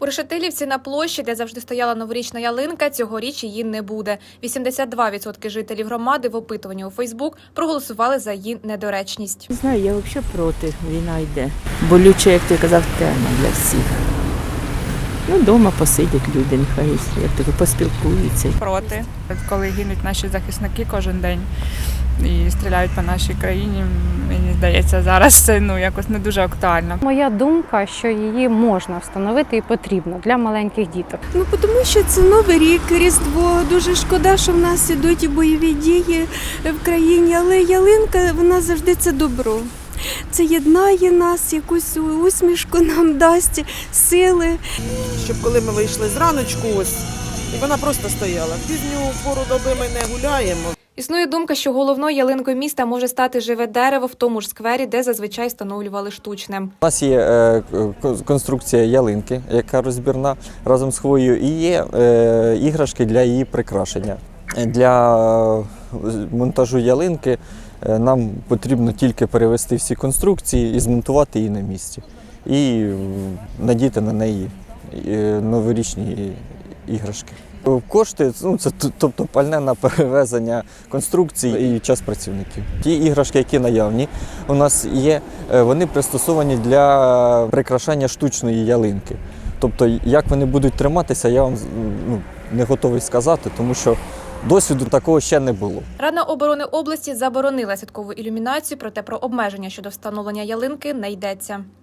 У Решетилівці на площі, де завжди стояла новорічна ялинка, цьогоріч її не буде. 82% жителів громади в опитуванні у Фейсбук проголосували за її недоречність. Не знаю, я взагалі проти війна йде. Болюче, як ти казав, тема для всіх. Ну, вдома посидять люди, нехай як то поспілкуються. проти, коли гинуть наші захисники кожен день і стріляють по нашій країні. Мені здається, зараз це ну якось не дуже актуально. Моя думка, що її можна встановити і потрібно для маленьких діток. Ну, тому що це новий рік, Різдво. Дуже шкода, що в нас ідуть і бойові дії в країні, але ялинка вона завжди це добро. Це єднає нас, якусь усмішку нам дасть, сили. щоб коли ми вийшли зраночку, ось і вона просто стояла. В пізню пору доби ми не гуляємо. Існує думка, що головною ялинкою міста може стати живе дерево в тому ж сквері, де зазвичай встановлювали штучне. У нас є е, конструкція ялинки, яка розбірна разом з хвоєю, і є е, іграшки для її прикрашення. Для е, монтажу ялинки е, нам потрібно тільки перевести всі конструкції і змонтувати її на місці. І надіти на неї е, новорічні іграшки. Кошти, ну це тобто пальне на перевезення конструкцій і час працівників. Ті іграшки, які наявні, у нас є, е, вони пристосовані для прикрашання штучної ялинки. Тобто, як вони будуть триматися, я вам ну, не готовий сказати, тому що досвіду такого ще не було. Рада оборони області заборонила святкову ілюмінацію, проте про обмеження щодо встановлення ялинки не йдеться.